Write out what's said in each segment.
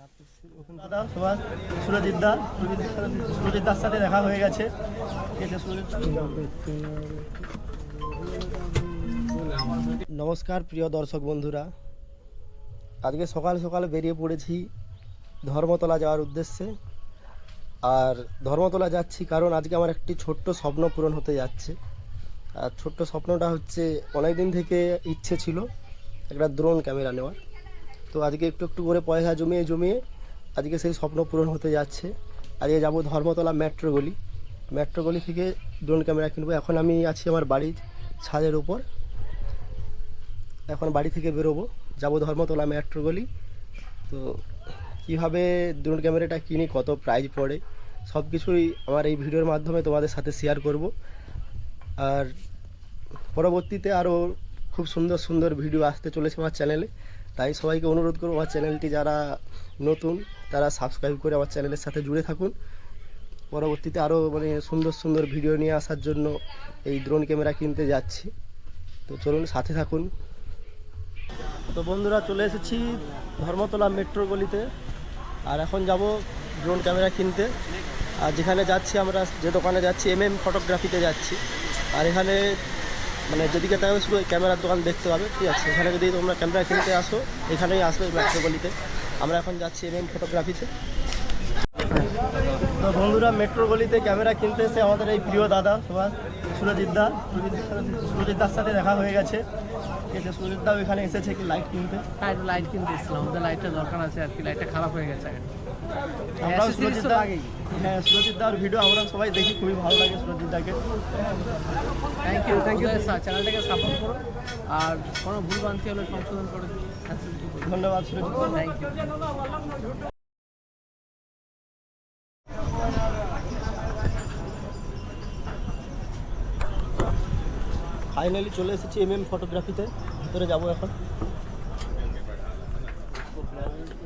দাদা সুরজিৎ দা সুরজিৎ দার সাথে দেখা হয়ে গেছে নমস্কার প্রিয় দর্শক বন্ধুরা। আজকে সকাল সকাল বেরিয়ে পড়েছি ধর্মতলা যাওয়ার উদ্দেশ্যে। আর ধর্মতলা যাচ্ছি কারণ আজকে আমার একটি ছোট্ট স্বপ্ন পূরণ হতে যাচ্ছে। আর ছোট্ট স্বপ্নটা হচ্ছে অনেক দিন থেকে ইচ্ছে ছিল একটা ড্রোন ক্যামেরা নেওয়ার। তো আজকে একটু একটু করে পয়সা জমিয়ে জমিয়ে আজকে সেই স্বপ্ন পূরণ হতে যাচ্ছে। আজকে যাব ধর্মতলা মেট্রো গলি। মেট্রো গলি থেকে ড্রোন ক্যামেরা কিনবো। এখন আমি আছি আমার বাড়ির ছাদের উপর। এখন বাড়ি থেকে বেরোবো। যাব ধর্মতলা মেট্রো গলি। তো কীভাবে ড্রোন ক্যামেরাটা কিনি, কত প্রাইস পড়ে সব কিছুই আমার এই ভিডিওর মাধ্যমে তোমাদের সাথে শেয়ার করব। আর পরবর্তীতে আরও খুব সুন্দর সুন্দর ভিডিও আসতে চলেছে আমার চ্যানেলে তাই সবাইকে অনুরোধ করব আমার চ্যানেলটি যারা নতুন, তারা সাবস্ক্রাইব করে আমার চ্যানেলের সাথে জুড়ে থাকুন। পরবর্তীতে আরও মানে সুন্দর সুন্দর ভিডিও নিয়ে আসার জন্য এই ড্রোন ক্যামেরা কিনতে যাচ্ছি। তো চলুন সাথে থাকুন। তো বন্ধুরা চলে এসেছি ধর্মতলা মেট্রো গলিতে। আর এখন যাব ড্রোন ক্যামেরা কিনতে। আর যেখানে যাচ্ছি আমরা, যে দোকানে যাচ্ছি এম এম ফটোগ্রাফিতে যাচ্ছি। আর এখানে মানে যেদিকে শুধু ওই ক্যামেরার দোকান দেখতে পাবে, ঠিক আছে? এখানে যদি তোমরা ক্যামেরা কিনতে আসো, এখানেই আসবে মেট্রো গলিতে আমরা এখন যাচ্ছি এম ফটোগ্রাফিতে তো বন্ধুরা মেট্রো গলিতে ক্যামেরা কিনতে এসে আমাদের এই প্রিয় দাদা সবার সুরজিৎ দা, সুরজিৎ দার সাথে দেখা হয়ে গেছে। এই যে সুরজিৎ দাও এখানে এসেছে কি লাইট কিনতে? হ্যাঁ লাইট কিনতে এসেছিলাম। ওদের লাইটটা দরকার আছে আর কি লাইটটা খারাপ হয়ে গেছে আমরাও সুরজিৎ দা হ্যাঁ সুরজিৎ দার ভিডিও আমরা সবাই দেখি খুবই ভালো লাগে সুরজিৎ দাকে থ্যাংক ইউ থ্যাংক ইউ চ্যানেলটাকে সাপোর্ট করো। আর কোনো ভুল ভ্রান্তি হলে সংশোধন করে ধন্যবাদ সুরজিৎ থ্যাংক ইউ ফাইনালি চলে এসেছি এম এম ফটোগ্রাফিতে ভিতরে যাব এখন।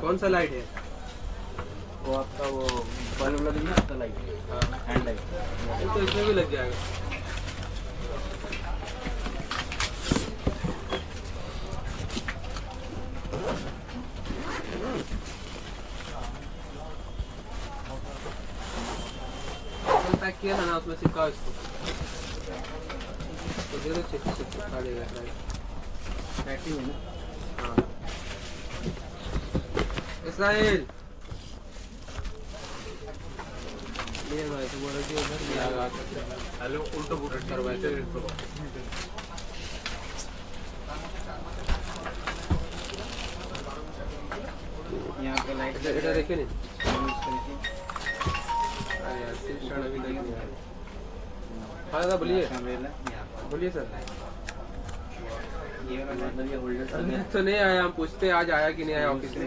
कौन सा लाइट है। वो आपका वो बल्ब लगी ना आपका लाइट हैंड लाइट तो इसमें भी लग जाएगा। पैक किया था ना उसमें चिपकाओ इसको। तो चिप चिपका देगा बैटरी है ना हाँ इस्राइल ये भाई बोल उधर क्या हेलो उल्टा। बुलेट करवाए थे पे लाइट देखे नहीं। अरे यार सिर्फ़ नहीं है। दादा बोलिए। बोलिए सर। ये मतलब ये होल्डर सर तो नहीं आया हम पूछते आज आया कि नहीं आया ऑफ़िस में?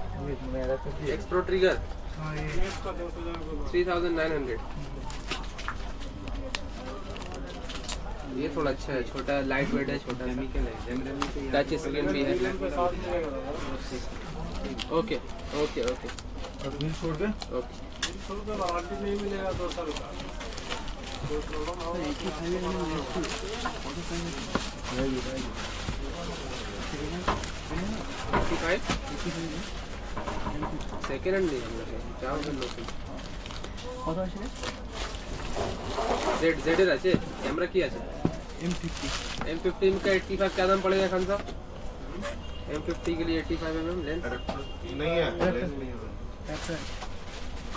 XPro trigger three thousand nine hundred ये थोड़ा अच्छा है छोटा है लाइट वेट है। छोटा टच स्क्रीन भी है okay okay okay okay eighty five second hand नहीं है जाओ फिर लोग কত আসবে जेड जेड আছে ক্যামেরা কি আছে M50 M15 का 85 क्या दाम पड़ेगा खान साहब M50 के लिए 85 mm लेंस नहीं है That's right.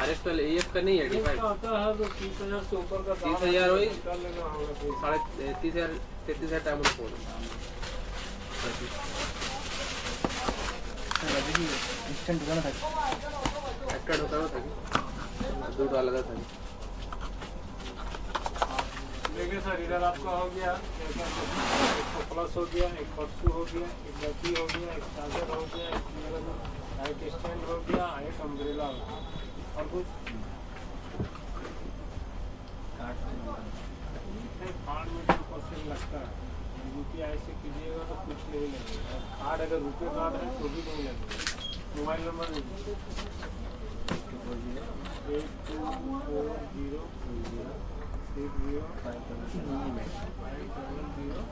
आर एफ का ए एफ का नहीं है डी फाइव आता है तो तीस हजार से ऊपर का तीस हजार वही निकाल लेना होगा कोई साढ़े तीस हजार तैतीस हजार टाइम फोन দেখি ইনস্ট্যান্ট দোকানে থাকে একটা ঢোকানো থাকে দুটো আলাদা থাকে देखिए सर इधर आपका हो गया एक प्लस हो गया एक परसू हो गया एक गति हो गया एक चार्जर हो गया एक लाइट स्टैंड हो गया एक अम्ब्रेला हो गया और कुछ कार्ड में टू परसेंट लगता है यू पी आई से कीजिएगा तो कुछ नहीं लगेगा कार्ड अगर रुपये कार्ड है तो भी नहीं लगेगा Mobile number eight two four zero six zero five double zero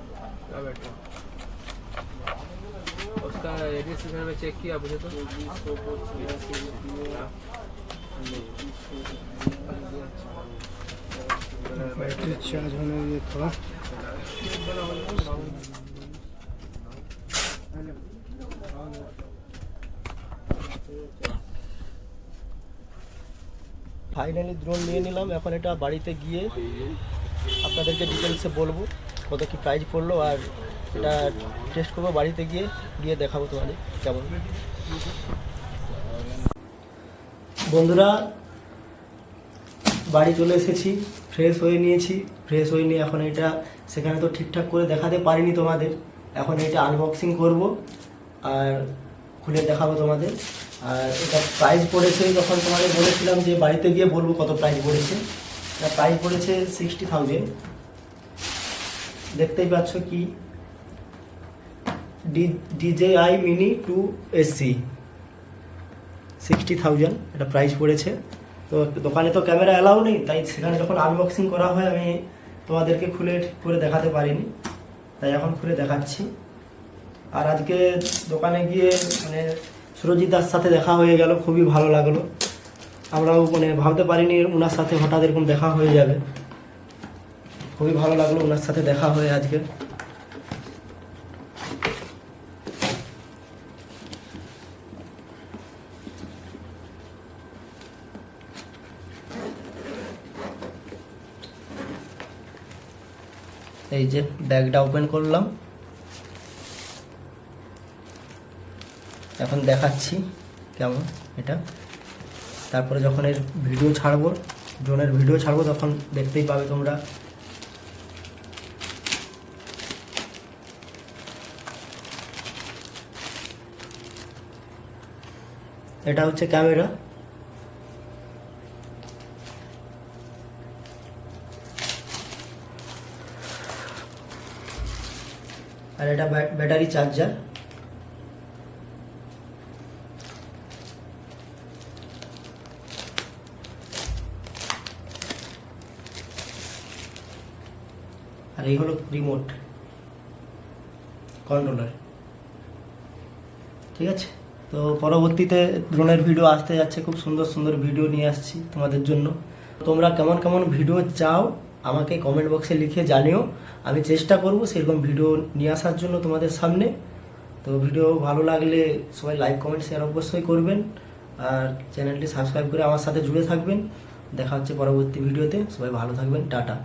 उसका रजिस्ट्रेशन में चेक किया मुझे तो। बैटरी चार्ज होने ये थोड़ा। ফাইনালি ড্রোন নিয়ে নিলাম, এখন এটা বাড়িতে গিয়ে আপনাদেরকে ডিটেলসে বলব কত কি প্রাইস পড়ল আর এটা টেস্ট করব বাড়িতে গিয়ে গিয়ে দেখাবো তোমাদের কেমন। বন্ধুরা, বাড়ি চলে এসেছি ফ্রেশ হয়ে নিয়েছি ফ্রেশ হয়ে নিয়ে এখন এটা সেখানে তো ঠিকঠাক করে দেখাতে পারিনি তোমাদের। এখন এটা আনবক্সিং করব। আর খুলে দেখাবো তোমাদের। আর এটা প্রাইস পড়েছে, যখন তোমাদের বলেছিলাম যে বাড়িতে গিয়ে বলব কত প্রাইস পড়েছে, এটা প্রাইস পড়েছে সিক্সটি থাউজেন্ড দেখতেই পাচ্ছ কি? D DJI mini two SE sixty thousand এটা প্রাইস পড়েছে। তো দোকানে তো ক্যামেরা অ্যালাউ নেই, তাই সেখানে যখন আনবক্সিং করা হয়, আমি তোমাদেরকে খুলে ঠিক করে দেখাতে পারিনি। তাই এখন খুলে দেখাচ্ছি। আর আজকে দোকানে গিয়ে মানে সুরজিৎ দার সাথে দেখা হয়ে গেল, খুবই ভালো লাগল। আমরাও মানে ভাবতে পারিনি ওনার সাথে হঠাৎ এরকম দেখা হয়ে যাবে। খুবই ভালো লাগল ওনার সাথে দেখা হয়ে আজকে। এই যে ব্যাগটা ওপেন করলাম। এখন দেখাচ্ছি, কেমন এটা। তারপরে যখন এর ভিডিও ছাড়বো ড্রোনের ভিডিও ছাড়বো, তখন দেখতেই পাবে তোমরা। এটা হচ্ছে ক্যামেরা। আর এটা ব্যাট- ব্যাটারি চার্জার। আর এই হলো রিমোট কন্ট্রোলার ঠিক আছে? তো পরবর্তীতে ড্রোনের ভিডিও আসতে যাচ্ছে। খুব সুন্দর সুন্দর ভিডিও নিয়ে আসছি তোমাদের জন্য। তোমরা কেমন কেমন ভিডিও চাও, আমাকে কমেন্ট বক্সে লিখে জানিও। আমি চেষ্টা করব সেরকম ভিডিও নিয়ে আসার জন্য তোমাদের সামনে। তো ভিডিও ভালো লাগলে সবাই লাইক কমেন্ট শেয়ার অবশ্যই করবেন। আর চ্যানেলটি সাবস্ক্রাইব করে আমার সাথে জুড়ে থাকবেন। দেখা হচ্ছে পরবর্তী ভিডিওতে সবাই ভালো থাকবেন। টাটা।